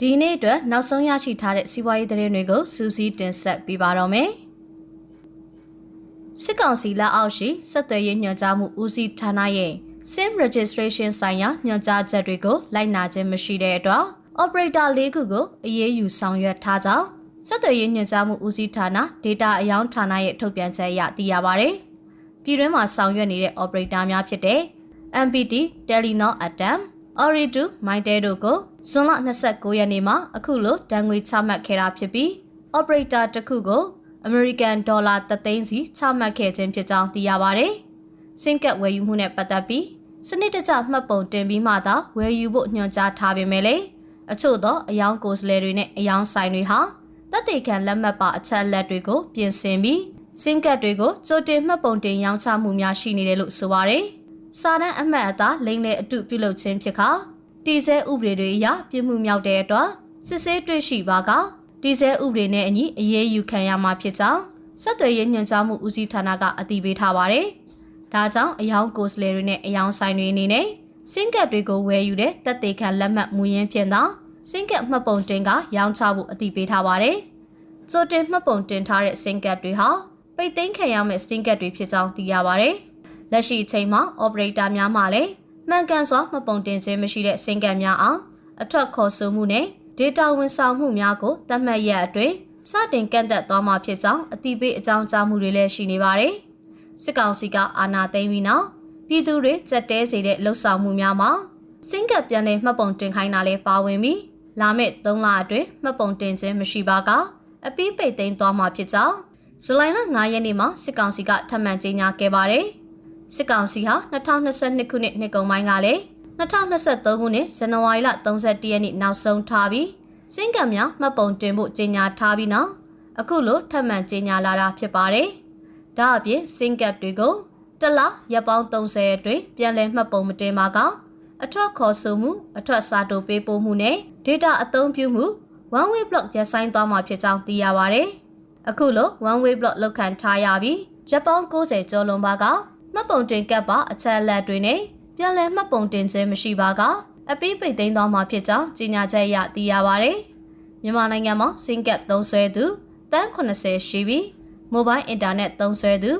ဒီနေ့အတွက်နောက်ဆုံးရရှိထားတဲ့စီးပွားရေးသတင်းတွေကိုစူးစီးတင်ဆက်ပေးပါတော့မယ်စစ်ကောင်စီလက်အောက်ရှိစက်သွယ်ရေးညွှန်ကြားမှုဦးစီးဌာနရဲ့ SIM registration ဆိုင်ရာညွှန်ကြားချက်တွေကိုလိုက်နာခြင်းမရှိတဲ့အတွက် operator ၄ခုကိုအရေးယူဆောင်ရွက်ထားကြောင်းစက်သွယ်ရေးညွှန်ကြားမှုဦးစီးဌာန data အယောင်းဌာနရဲ့ထုတ်ပြန်ချက်အရသိရပါဗျ။ပြည်တွင်းမှာဆောင်ရွက်နေတဲ့ operator များဖြစ်တဲ့ MPT, Telenor Atom, Ooredoo, Mytel တို့ကို ဇွန်လ29ရက်နေ့မှာအခုလိုတန်ငွေချမှတ်ခဲ့တာဖြစ်ပြီး operator တစ်ခုကို American Dollar 3သိန်းစီချမှတ်ခဲ့ခြင်းဖြစ်ကြောင်းသိရပါဗျ။စင်ကတ်ဝယ်ယူမှုနဲ့ပတ်သက်ပြီးစနစ်တကျမှတ်ပုံတင်ပြီးမှသာဝယ်ယူဖို့ညွှန်ကြားထားပေမဲ့လေအချို့သောအယောင်ကိုယ်စားလှယ်တွေနဲ့အယောင်ဆိုင်တွေဟာတက်တေခံလက်မှတ်ပါအချက်အလက်တွေကိုပြင်ဆင်ပြီးစင်ကတ်တွေကိုကြိုတင်မှတ်ပုံတင်ရောင်းချမှုများရှိနေတယ်လို့ဆိုပါတယ်။စာတမ်းအမှတ်အသားလိမ့်လေအတုပြုလုပ်ခြင်းဖြစ်ခါ တီဆဲဥပဒေတွေအရပြစ်မှုမြောက်တဲ့အတွက်စစ်ဆေးတွေ့ရှိပါကတီဆဲဥပဒေနဲ့အညီအရေးယူခံရမှာဖြစ်ကြောင်းဆက်သွယ်ရေးညွှန်ကြားမှုဦးစီးဌာနကအတည်ပြုထားပါတယ်။ဒါကြောင့်အယောင်ကိုယ်စားလှယ်တွေနဲ့အယောင်ဆိုင်တွေအနေနဲ့စင်ကတ်တွေကိုဝယ်ယူတဲ့တက်သေးခံလက်မှတ်မူရင်းဖြင့်သာစင်ကတ်မှတ်ပုံတင်ကရောင်းချဖို့အတည်ပြုထားပါတယ်။ကြိုတင်မှတ်ပုံတင်ထားတဲ့စင်ကတ်တွေဟာပိတ်သိမ်းခံရမယ့်စင်ကတ်တွေဖြစ်ကြောင်းသိရပါတယ်။လက်ရှိအချိန်မှာ operator များမှလည်း မှန်ကန်စွာမှတ်ပုံတင်ခြင်းမရှိတဲ့စင်ကတ်များအောင်အထွက်ခေါ်ဆိုမှုနဲ့ data ဝန်ဆောင်မှုများကိုသတ်မှတ်ရအတွင်းစတင်ကန့်သက်သွားမှာဖြစ်ကြောင်းအတိပေးအကြောင်းကြားမှုတွေလည်းရှိနေပါတယ်။စစ်ကောင်စီကအာဏာသိမ်းပြီးနောက်ပြည်သူတွေစက်တဲစေတဲ့လှုပ်ဆောင်မှုများမှာစင်ကပ်ပြန်လည်မှတ်ပုံတင်ခိုင်းတာလည်းပါဝင်ပြီးလာမယ့်3လအတွင်းမှတ်ပုံတင်ခြင်းမရှိပါကအပိပိတ်သိမ်းသွားမှာဖြစ်ကြောင်းဇူလိုင်လ9ရက်နေ့မှာစစ်ကောင်စီကထပ်မံကြေညာခဲ့ပါတယ်။ စစ်ကောင်စီဟာ2022ခုနှစ်နှစ်ကုန်ပိုင်းကလည်း2023ခုနှစ်ဇန်နဝါရီလ31ရက်နေ့နောက်ဆုံးထားပြီးစင်ကံများမှတ်ပုံတင်ဖို့ကြေညာထားပြီးနောက်အခုလိုထပ်မံကြေညာလာတာဖြစ်ပါတယ်။ဒါအပြင်စင်ကပ်တွေကိုတစ်လရက်ပေါင်း30အတွင်းပြန်လည်မှတ်ပုံမတင်ပါကအထွက်ခေါ်ဆိုမှုအထွက်စာတိုပေးပို့မှုနဲ့ data အသုံးပြုမှု one way block ရပ်ဆိုင်းသွားမှာဖြစ်ကြောင်းသိရပါတယ်။အခုလို one way block လောက်ခံထားရပြီးရက်ပေါင်း90ကျော်လွန်ပါက မှတ်ပုံတင်ကပ်ပါအချက်အလက်တွေနဲ့ပြန်လည်မှတ်ပုံတင်ခြင်းမရှိပါကအပိပိတ်သိမ်းသွားမှာဖြစ်ကြောင်းကြေညာချက်အရသိရပါတယ်။မြန်မာနိုင်ငံမှာစင်ကပ်သုံးဆွဲသူတန်း80ရှိပြီးမိုဘိုင်းအင်တာနက်သုံးဆွဲသူ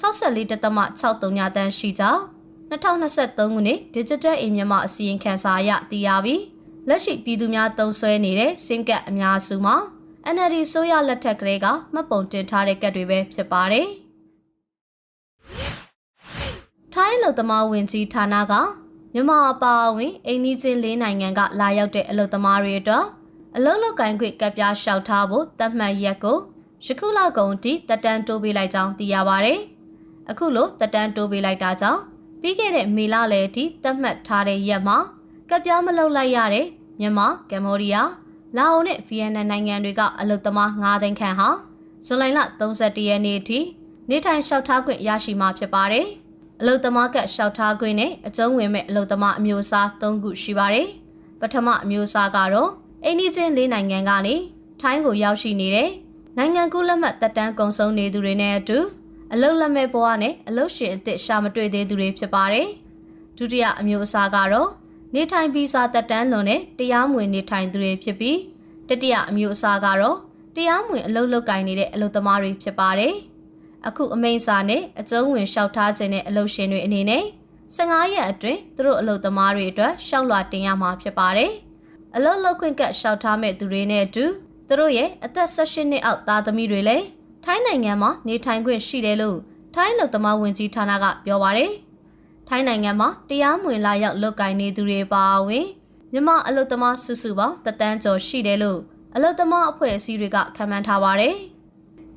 64.63တန်းရှိကြောင်း2023ခုနှစ် Digital အင်မြန်မာအစီရင်ခံစာအရသိရပြီးလက်ရှိပြည်သူများသုံးဆွဲနေတဲ့စင်ကပ်အများစုမှာ NLD ဆိုရလက်ထက်ကလေးကမှတ်ပုံတင်ထားတဲ့ကတ်တွေပဲဖြစ်ပါတယ်။ ထိုင်းလူသမားဝင်ကြီးဌာနကမြန်မာအပါအဝင်အိန္ဒိချင်းလေးနိုင်ငံကလာရောက်တဲ့အလုပ်သမားတွေအတွက်အလုပ်လုပ်ကိုင်ခွင့်ကပ်ပြားလျှောက်ထားဖို့တတ်မှတ်ရက်ကိုယခုလကုန်ထိတက်တန်းတိုးပေးလိုက်ကြောင်းသိရပါဗျ။အခုလိုတက်တန်းတိုးပေးလိုက်တာကြောင့်ပြီးခဲ့တဲ့မေလလယ်ထိတတ်မှတ်ထားတဲ့ရက်မှာကပ်ပြားမလုပ်လိုက်ရတဲ့မြန်မာ၊ကမ္ဘောဒီးယား၊လာအိုနဲ့ဗီယက်နမ်နိုင်ငံတွေကအလုပ်သမား9သိန်းခန့်ဟာဇူလိုင်လ31ရက်နေ့ထိနေထိုင်လျှောက်ထားခွင့်ရရှိမှာဖြစ်ပါတယ်။ အလုသမားကလျှောက်ထားခွင့်နဲ့အကျုံးဝင်မဲ့အလုသမားအမျိုးအစား၃ခုရှိပါတယ်။ပထမအမျိုးအစားကတော့အိန္ဒိချင်းလေးနိုင်ငံကနေထိုင်းကိုရောက်ရှိနေတဲ့နိုင်ငံကူးလက်မှတ်တက်တန်းကုံဆုံးနေသူတွေနဲ့အတူအလုလက်မဲ့ဘဝနဲ့အလုရှင်အသစ်ရှာမတွေ့သေးသူတွေဖြစ်ပါတယ်။ဒုတိယအမျိုးအစားကတော့နေထိုင်ဗီဇာတက်တန်းလွန်နဲ့တရားမဝင်နေထိုင်သူတွေဖြစ်ပြီးတတိယအမျိုးအစားကတော့တရားမဝင်အလုလုတ်ကင်နေတဲ့အလုသမားတွေဖြစ်ပါတယ်။ အခုအမိန့်စာနဲ့အကျုံးဝင်လျှောက်ထားခြင်းတဲ့အလုပ်ရှင်တွေအနေနဲ့15ရက်အတွင်းသူတို့အလုပ်သမားတွေအတွက်ရှောက်လွှာတင်ရမှာဖြစ်ပါတယ်။အလုပ်လုပ်ခွင့်ကလျှောက်ထားမဲ့သူတွေနဲ့အတူသူတို့ရဲ့အသက်16နှစ်အောက်သားသမီးတွေလည်းထိုင်းနိုင်ငံမှာနေထိုင်ခွင့်ရှိတယ်လို့ထိုင်းအလုပ်သမားဝန်ကြီးဌာနကပြောပါတယ်။ထိုင်းနိုင်ငံမှာတရားမဝင်လာရောက်လုပ်ကိုင်နေသူတွေပါဝင်မြန်မာအလုပ်သမားစုစုပေါင်းတသန်းကျော်ရှိတယ်လို့အလုပ်သမားအဖွဲ့အစည်းတွေကခန့်မှန်းထားပါတယ်။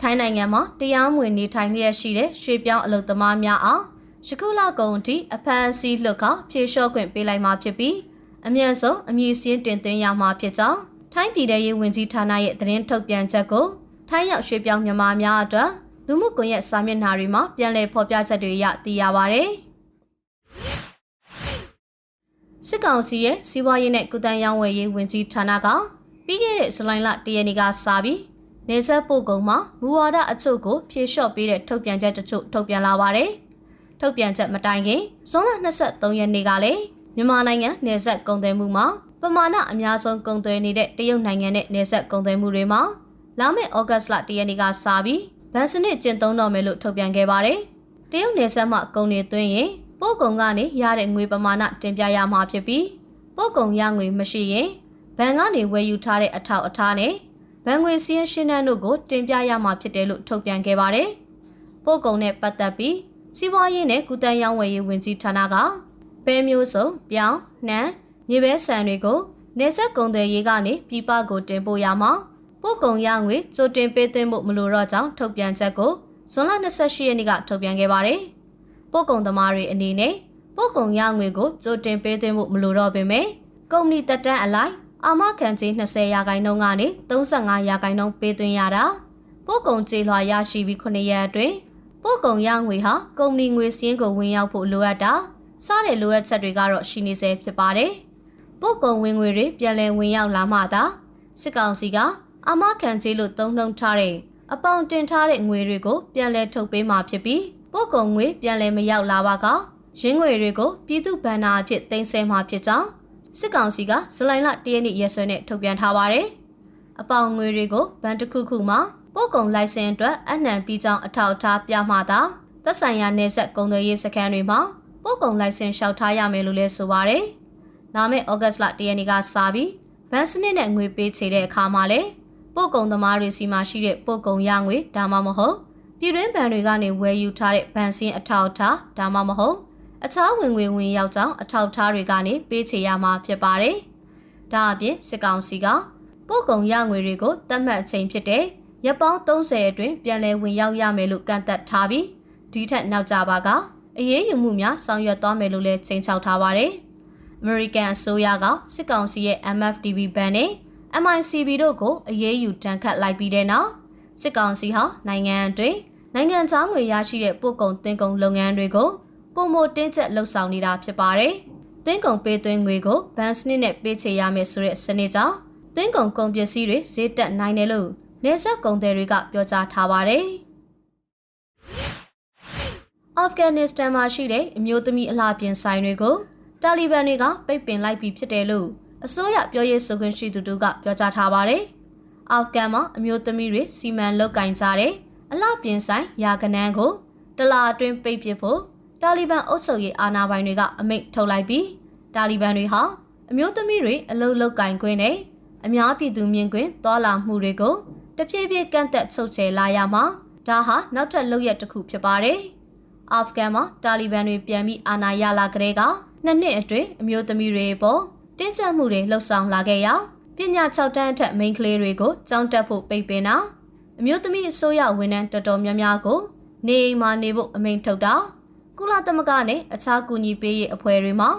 ထိုင်းနိုင်ငံမှာတရားမဝင်နေထိုင်လျက်ရှိတဲ့ရွှေပြောင်းအလုပ်သမားများအားယခုလကုန်ထိအဖမ်းအဆီးလွတ်ကဖြေလျှော့ခွင့်ပေးလိုက်မှာဖြစ်ပြီးအမြင့်ဆုံးအမည်စင်းတင်သွင်းရမှာဖြစ်ကြောင်းထိုင်းပြည်ထောင်ရေးဝန်ကြီးဌာနရဲ့သတင်းထုတ်ပြန်ချက်ကိုထိုင်းရောက်ရွှေပြောင်းမြန်မာများအတွက်လူမှုကွန်ရက်စာမျက်နှာတွေမှာပြန်လည်ဖော်ပြချက်တွေရသိရပါဗျ။စစ်ကောင်စီရဲ့စီးပွားရေးနဲ့ကုသရေးဝန်ရေးဝန်ကြီးဌာနကပြီးခဲ့တဲ့ဇူလိုင်လ၁ရက်နေ့ကစပြီး နေဆက်ပို့ကုန်မှာမူဝါဒအချို့ကိုဖြေလျှော့ပေးတဲ့ထုတ်ပြန်ချက်တချို့ထုတ်ပြန်လာပါတယ်။ထုတ်ပြန်ချက်မတိုင်ခင်ဇွန်လ23ရက်နေ့ကလည်းမြန်မာနိုင်ငံနေဆက်ကုန်သွယ်မှုမှာပပမာဏအများဆုံးကုန်သွယ်နေတဲ့တရုတ်နိုင်ငံနဲ့နေဆက်ကုန်သွယ်မှုတွေမှာလာမယ့်ဩဂတ်စ်လ၁ရက်နေ့ကစပြီးဗန်စနစ်ကျင့်သုံးတော့မယ်လို့ထုတ်ပြန်ခဲ့ပါတယ်။တရုတ်နေဆက်မှကုန်တွေသွင်းရင်ပို့ကုန်ကနေရတဲ့ငွေပမာဏတင်ပြရမှာဖြစ်ပြီးပို့ကုန်ရငွေမရှိရင်ဘဏ်ကနေဝယ်ယူထားတဲ့အထောက်အထားနဲ့ ဘဏ်ငွေစည်းရင်းရှင်းနှန်းတို့ကိုတင်ပြရမှာဖြစ်တယ်လို့ထုတ်ပြန်ခဲ့ပါတယ်။ပို့ကုန်နဲ့ပတ်သက်ပြီးစီးပွားရေးနဲ့ကုသရေးရောင်းဝယ်ရေးဝန်ကြီးဌာနကပဲမျိုးစုံပြောင်းနှံမြေပဲဆန်တွေကိုနေဆက်ကုန်သွယ်ရေးကနေပြည်ပကိုတင်ပို့ရမှာပို့ကုန်ရငွေကြိုတင်ပေးသွင်းမှုမလိုတော့ကြောင်းထုတ်ပြန်ချက်ကိုဇွန်လ28ရက်နေ့ကထုတ်ပြန်ခဲ့ပါတယ်။ပို့ကုန်သမားတွေအနေနဲ့ပို့ကုန်ရငွေကိုကြိုတင်ပေးသွင်းမှုမလိုတော့ပေမဲ့ကုမ္ပဏီတက်တန်းအလိုက် အာမခံကြေး20ရာခိုင်နှုန်းကနေ35ရာခိုင်နှုန်းပေးသွင်းရတာပို့ကုန်ကြေးလွှာရရှိပြီး9ရက်အတွင်းပို့ကုန်ရငွေဟာကုမ္ပဏီငွေစည်းကိုဝင်ရောက်ဖို့လိုအပ်တာစတဲ့လိုအပ်ချက်တွေကတော့ရှိနေဆဲဖြစ်ပါတယ်။ပို့ကုန်ဝင်ငွေတွေပြန်လည်ဝင်ရောက်လာမှသာစစ်ကောင်စီကအမခံကြေးလို့သုံးနှုန်းထားတဲ့အပေါင်တင်ထားတဲ့ငွေတွေကိုပြန်လည်ထုတ်ပေးမှာဖြစ်ပြီးပို့ကုန်ငွေပြန်လည်မရောက်လာပါကရင်းငွေတွေကိုပြည်သူ့ဘဏ္ဍာအဖြစ်သိမ်းဆည်းမှာဖြစ်ကြောင်း စစ်ကောင်စီကဇူလိုင်လ၁ရက်နေ့ရက်စွဲနဲ့ထုတ်ပြန်ထားပါတယ်။အပေါင်ငွေတွေကိုဘဏ်တစ်ခုခုမှာပို့ကုန်လိုင်စင်အတွက်အနှံပြီးကြောင်းအထောက်အထားပြမှသာသက်ဆိုင်ရာနေဆက်ကုန်သွယ်ရေးစခန်းတွေမှာပို့ကုန်လိုင်စင်လျှောက်ထားရမယ်လို့လည်းဆိုပါတယ်။လာမယ့်ဩဂတ်လ၁ရက်နေ့ကစပြီးဘဏ်စနစ်နဲ့ငွေပေးချေတဲ့အခါမှာလည်းပို့ကုန်သမားတွေစီမှာရှိတဲ့ပို့ကုန်ရငွေဒါမှမဟုတ်ပြည်တွင်းဘဏ်တွေကနေဝယ်ယူထားတဲ့ဘဏ်စင်းအထောက်အထားဒါမှမဟုတ် အခြားဝင်ငွေဝင်ရောက်ကြောင်းအထောက်အထားတွေကနေပေးချေရမှာဖြစ်ပါတယ်။ဒါအပြင်စစ်ကောင်စီကပို့ကုန်ရငွေတွေကိုသတ်မှတ်အချိန်ဖြစ်တဲ့ရက်ပေါင်း30အတွင်းပြန်လည်ဝင်ရောက်ရမယ်လို့ကန့်သက်ထားပြီးဒီထက်နောက်ကျပါကအရေးယူမှုများဆောင်ရွက်သွားမယ်လို့လည်းချိန်ချောက်ထားပါတယ်။ American အစိုးရကစစ်ကောင်စီရဲ့ MFTV ဘဏ်နဲ့ MICB တို့ကိုအရေးယူတန်းခတ်လိုက်ပြီးတဲ့နောက်စစ်ကောင်စီဟာနိုင်ငံအတွင်းနိုင်ငံခြားငွေရရှိတဲ့ပို့ကုန်သွင်းကုန်လုပ်ငန်းတွေကို ပုံမတင်းကျပ်လှုပ်ဆောင်နေတာဖြစ်ပါတယ်။သွင်းကုန်ပေးသွင်းငွေကိုဘဏ်စနစ်နဲ့ပေးချေရမယ်ဆိုတဲ့စနစ်ကြောင့်သွင်းကုန်ကုန်ပစ္စည်းတွေဈေးတက်နိုင်တယ်လို့နေဆက်ကုန်သည်တွေကပြောကြားထားပါတယ်။အာဖဂန်နစ္စတန်မှာရှိတဲ့အမျိုးသမီးအလှပြင်ဆိုင်တွေကိုတာလီဘန်တွေကပိတ်ပင်လိုက်ပြီးဖြစ်တယ်လို့အစိုးရပြောရေးဆိုခွင့်ရှိသူတို့ကပြောကြားထားပါတယ်။အာဖဂန်မှာအမျိုးသမီးတွေစီမံလုတ်ကင်ကြတဲ့အလှပြင်ဆိုင်ယာကနန်းကိုတလာအတွင်းပိတ်ပစ်ဖို့ တာလီဘန်အုပ်ချုပ်ရေးအာဏာပိုင်တွေက အမိန့်ထုတ်လိုက်ပြီးတာလီဘန်တွေဟာအမျိုးသမီးတွေအလုတ်လုတ်ကင်ခွင့်နဲ့အများပြည်သူမြင်ကွင်းသွာလာမှုတွေကိုတဖြည်းဖြည်းကန့်သက်ချုပ်ချယ်လာရမှာဒါဟာနောက်ထပ်လုပ်ရက်တစ်ခုဖြစ်ပါတယ်။အာဖဂန်မှာတာလီဘန်တွေပြန်ပြီးအာဏာရလာကြတဲ့ကနှစ်နှစ်အတွင်းအမျိုးသမီးတွေပေါ်တင်းကျပ်မှုတွေလှုပ်ဆောင်လာခဲ့ရာပညာ6တန်းအထက်မိန်းကလေးတွေကိုကြောင်းတက်ဖို့ပိတ်ပင်တာအမျိုးသမီးအစိုးရဝန်ထမ်းတော်တော်များများကိုနေအိမ်မှာနေဖို့အမိန့်ထုတ်တာ ကုလသမဂ္ဂနဲ့အခြားကူညီပေးရေးအဖွဲ့တွေမှာ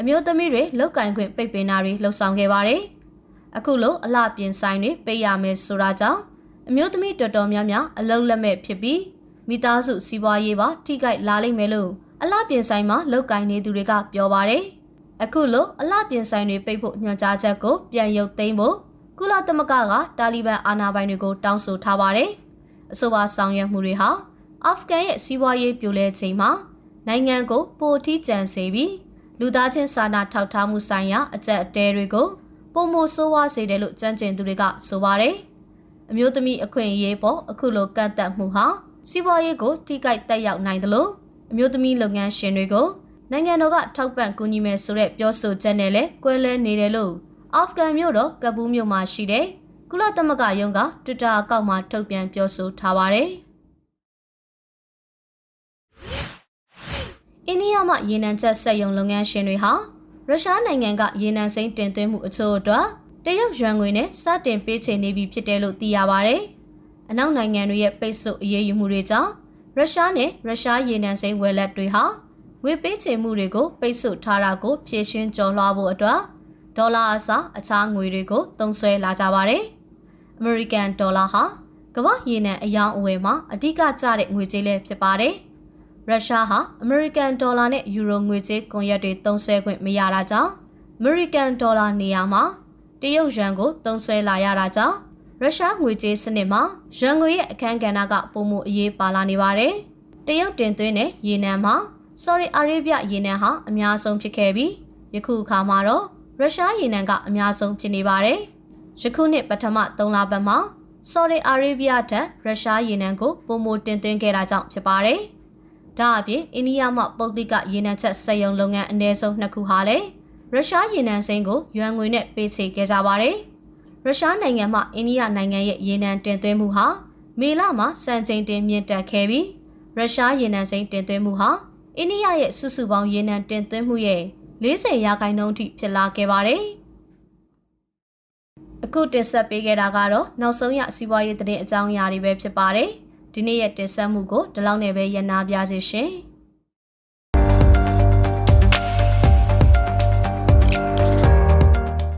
အမျိုးသမီးတွေလောက်ကင်ခွင့်ပိတ်ပင်တာတွေလှုပ်ဆောင်ခဲ့ပါတယ်။အခုလိုအလှပြင်ဆိုင်တွေပိတ်ရမယ်ဆိုတာကြောင့်အမျိုးသမီးတော်တော်များများအလုံးလက်မဲ့ဖြစ်ပြီးမိသားစုစီးပွားရေးပါထိခိုက်လာလိမ့်မယ်လို့အလှပြင်ဆိုင်မှာလောက်ကင်နေသူတွေကပြောပါတယ်။အခုလိုအလှပြင်ဆိုင်တွေပိတ်ဖို့ညွှန်ကြားချက်ကိုပြန်ရုပ်သိမ်းဖို့ကုလသမဂ္ဂကတာလီဘန်အာဏာပိုင်တွေကိုတောင်းဆိုထားပါတယ်။အဆိုပါဆောင်ရွက်မှုတွေဟာအာဖဂန်ရဲ့စီးပွားရေးပြိုလဲချိန်မှာ နိုင်ငံကိုပိုထီးကျန်စေပြီးလူသားချင်းစာနာထောက်ထားမှုဆိုင်ရာအကြက်အတဲတွေကိုပုံမဆိုးဝါးစေတယ်လို့ကြံ့ကျင်သူတွေကဆိုပါတယ်။အမျိုးသမီးအခွင့်အရေးပေါ်အခုလိုကန့်သက်မှုဟာစီးပွားရေးကိုထိခိုက်တက်ရောက်နိုင်တယ်လို့အမျိုးသမီးလုပ်ငန်းရှင်တွေကိုနိုင်ငံတော်ကထောက်ပံ့ကူညီမယ်ဆိုတဲ့ပြောဆိုချက်နဲ့လည်းကွဲလဲနေတယ်လို့အာဖဂန်မြို့တော်ကပူးမြို့မှာရှိတဲ့ကုလသမဂ္ဂရုံးကတွစ်တာအကောင့်မှာထုတ်ပြန်ပြောဆိုထားပါတယ်။ အိန္ဒိယမှရေနံချက်စက်ရုံလုပ်ငန်းရှင်တွေဟာရုရှားနိုင်ငံကရေနံစိမ်းတင်သွင်းမှုအချို့အတွက်တရုတ်ယွမ်ငွေနဲ့စတင်ပေးချေနေပြီဖြစ်တယ်လို့သိရပါတယ်။အနောက်နိုင်ငံတွေရဲ့ပိတ်ဆို့အရေးယူမှုတွေကြောင့်ရုရှားနဲ့ရုရှားရေနံစိမ်းဝယ်လက်တွေဟာငွေပေးချေမှုတွေကိုပိတ်ဆို့ထားတာကိုဖြည့်ရှင်းကျော်လွှားဖို့အတွက်ဒေါ်လာအစားအခြားငွေတွေကိုသုံးစွဲလာကြပါတယ်။ American ဒေါ်လာဟာကမ္ဘာရေနံအယောင်အဝယ်မှာအဓိကကျတဲ့ငွေကြေးလည်းဖြစ်ပါတယ်။ ရုရှားဟာ American ဒေါ်လာနဲ့ယူရိုငွေကြေးကွန်ရက်တွေသုံးစွဲခွင့်မရတာကြောင့် American ဒေါ်လာနေရာမှာတရုတ်ယွမ်ကိုသုံးစွဲလာရတာကြောင့်ရုရှားငွေကြေးစနစ်မှာယွမ်ငွေရဲ့အခန်းကဏ္ဍကပုံမှုအရေးပါလာနေပါတယ်။တရုတ်တင်သွင်းတဲ့ရေနံမှာဆော်ဒီအာရေဗျရေနံဟာအများဆုံးဖြစ်ခဲ့ပြီးယခုအခါမှာတော့ရုရှားရေနံကအများဆုံးဖြစ်နေပါတယ်။ယခုနှစ်ပထမ3လပတ်မှာဆော်ဒီအာရေဗျထက်ရုရှားရေနံကိုပုံမတင်သွင်းခဲ့တာကြောင့်ဖြစ်ပါတယ်။ ဒါအပြင်အိန္ဒိယမှပုဂ္ဂလိကရေနံချက်စက်ရုံလုပ်ငန်းအနည်းဆုံးနှစ်ခုဟာလည်းရုရှားရေနံစိမ်းကိုယွမ်ငွေနဲ့ပေးချေခဲ့ကြပါတယ်။ရုရှားနိုင်ငံမှအိန္ဒိယနိုင်ငံရဲ့ရေနံတင်သွင်းမှုဟာမေလမှာစံချိန်တင်မြင့်တက်ခဲ့ပြီးရုရှားရေနံစိမ်းတင်သွင်းမှုဟာအိန္ဒိယရဲ့စုစုပေါင်းရေနံတင်သွင်းမှုရဲ့40ရာခိုင်နှုန်းထိဖြစ်လာခဲ့ပါတယ်။အခုတင်ဆက်ပေးခဲ့တာကတော့နောက်ဆုံးရစီးပွားရေးသတင်းအကြောင်းအရာတွေပဲဖြစ်ပါတယ်။ ဒီနေ့ရဲ့တင်ဆက်မှုကိုဒီလောက်နဲ့ပဲရနာပြစေရှင်။